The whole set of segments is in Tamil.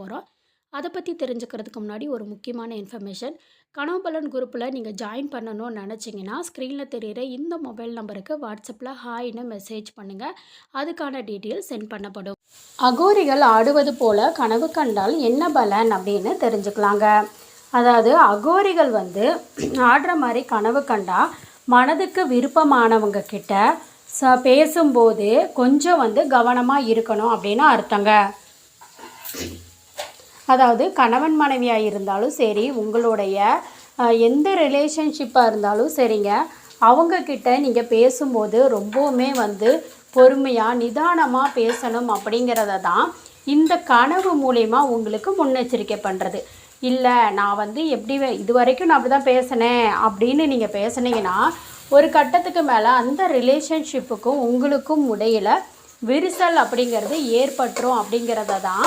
போகிறோம் அதை பற்றி தெரிஞ்சுக்கிறதுக்கு முன்னாடி ஒரு முக்கியமான இன்ஃபர்மேஷன் கனவுபலன் குரூப்பில் நீங்கள் ஜாயின் பண்ணணும்னு நினச்சிங்கன்னா ஸ்க்ரீனில் தெரிகிற இந்த மொபைல் நம்பருக்கு வாட்ஸ்அப்பில் ஹாய்னு மெசேஜ் பண்ணுங்கள் அதுக்கான டீட்டெயில் சென்ட் பண்ணப்படும். அகோரிகள் ஆடுவது போல கனவு கண்டால் என்ன பலன் அப்படின்னு தெரிஞ்சுக்கலாங்க. அதாவது அகோரிகள் வந்து ஆடுற மாதிரி கனவு கண்டால் மனதுக்கு விருப்பமானவங்க கிட்ட ச பேசும்போது கொஞ்சம் வந்து கவனமாக இருக்கணும் அப்படின்னு அர்த்தங்க. அதாவது கணவன் மனைவியாக இருந்தாலும் சரி உங்களுடைய எந்த ரிலேஷன்ஷிப்பாக இருந்தாலும் சரிங்க. அவங்கக்கிட்ட நீங்கள் பேசும்போது ரொம்பவுமே வந்து பொறுமையாக நிதானமாக பேசணும் அப்படிங்கிறத தான் இந்த கனவு மூலயமா உங்களுக்கு முன்னெச்சரிக்கை பண்ணுறது இல்லை நான் வந்து எப்படி வே- இது வரைக்கும் நான் அப்படி தான் பேசினேன் அப்படின்னு நீங்கள் பேசுனீங்கன்னா ஒரு கட்டத்துக்கு மேலே அந்த ரிலேஷன்ஷிப்புக்கும் உங்களுக்கும் இடையில விரிசல் அப்படிங்கிறது ஏற்பட்டுரும் அப்படிங்கிறத தான்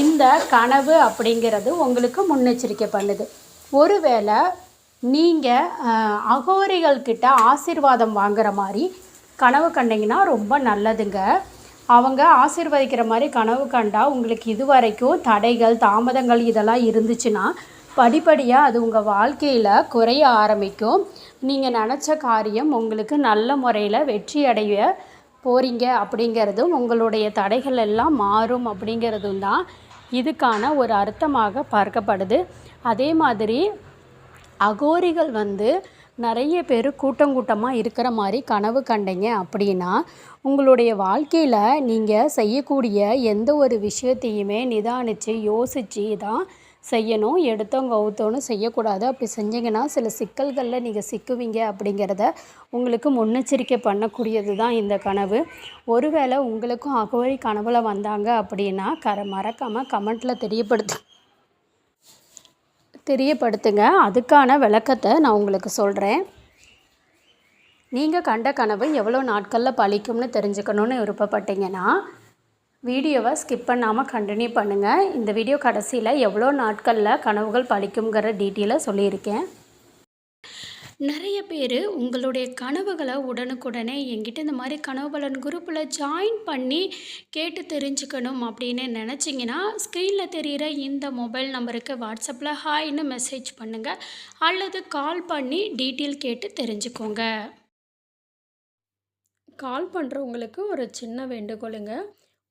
இந்த கனவு அப்படிங்கிறது உங்களுக்கு முன்னெச்சரிக்கை பண்ணுது. ஒருவேளை நீங்கள் அகோரிகள்கிட்ட ஆசீர்வாதம் வாங்குற மாதிரி கனவு கண்டிங்கன்னா ரொம்ப நல்லதுங்க. அவங்க ஆசீர்வதிக்கிற மாதிரி கனவு கண்டா உங்களுக்கு இது வரைக்கும் தடைகள் தாமதங்கள் இதெல்லாம் இருந்துச்சுன்னா படிப்படியாக அது உங்கள் வாழ்க்கையில் குறைய ஆரம்பிக்கும். நீங்கள் நினச்ச காரியம் உங்களுக்கு நல்ல முறையில் வெற்றி அடைய போகிறீங்க அப்படிங்கிறதும் உங்களுடைய தடைகள் எல்லாம் மாறும் அப்படிங்கிறதும் தான் இதுக்கான ஒரு அர்த்தமாக பார்க்கப்படுது. அதே மாதிரி அகோரிகள் வந்து நிறைய பேர் கூட்டம் கூட்டமாக இருக்கிற மாதிரி கனவு கண்டீங்க அப்படின்னா உங்களுடைய வாழ்க்கையில் நீங்கள் செய்யக்கூடிய எந்த ஒரு விஷயத்தையுமே நிதானித்து யோசித்து தான் செய்யணும் எடுத்தவங்க கவுத்தோன்னு செய்யக்கூடாது. அப்படி செஞ்சீங்கன்னா சில சிக்கல்களில் நீங்கள் சிக்குவீங்க அப்படிங்கிறத உங்களுக்கு முன்னெச்சரிக்கை பண்ணக்கூடியது தான் இந்த கனவு. ஒருவேளை உங்களுக்கும் அகவழி கனவுல வந்தாங்க அப்படின்னா கர மறக்காமல் கமெண்ட்டில் தெரியப்படுத்து தெரியப்படுத்துங்க. அதுக்கான விளக்கத்தை நான் உங்களுக்கு சொல்கிறேன் நீங்கள் கண்ட கனவு எவ்வளோ நாட்களில் பழிக்கும்னு தெரிஞ்சுக்கணுன்னு விருப்பப்பட்டீங்கன்னா வீடியோவை ஸ்கிப் பண்ணாமல் கண்டினியூ பண்ணுங்கள் இந்த வீடியோ கடைசியில் எவ்வளோ நாட்களில் கனவுகள் பலிக்குங்கிற டீட்டெயிலை சொல்லியிருக்கேன். நிறைய பேர் உங்களுடைய கனவுகளை உடனுக்குடனே எங்கிட்ட இந்த மாதிரி கனவு பலன் குரூப்பில் ஜாயின் பண்ணி கேட்டு தெரிஞ்சுக்கணும் அப்படின்னு நினச்சிங்கன்னா ஸ்க்ரீனில் தெரிகிற இந்த மொபைல் நம்பருக்கு வாட்ஸ்அப்பில் ஹாய்னு மெசேஜ் பண்ணுங்கள் அல்லது கால் பண்ணி டீட்டெயில் கேட்டு தெரிஞ்சுக்கோங்க. கால் பண்ணுறவங்களுக்கு ஒரு சின்ன வேண்டுகோளுங்க.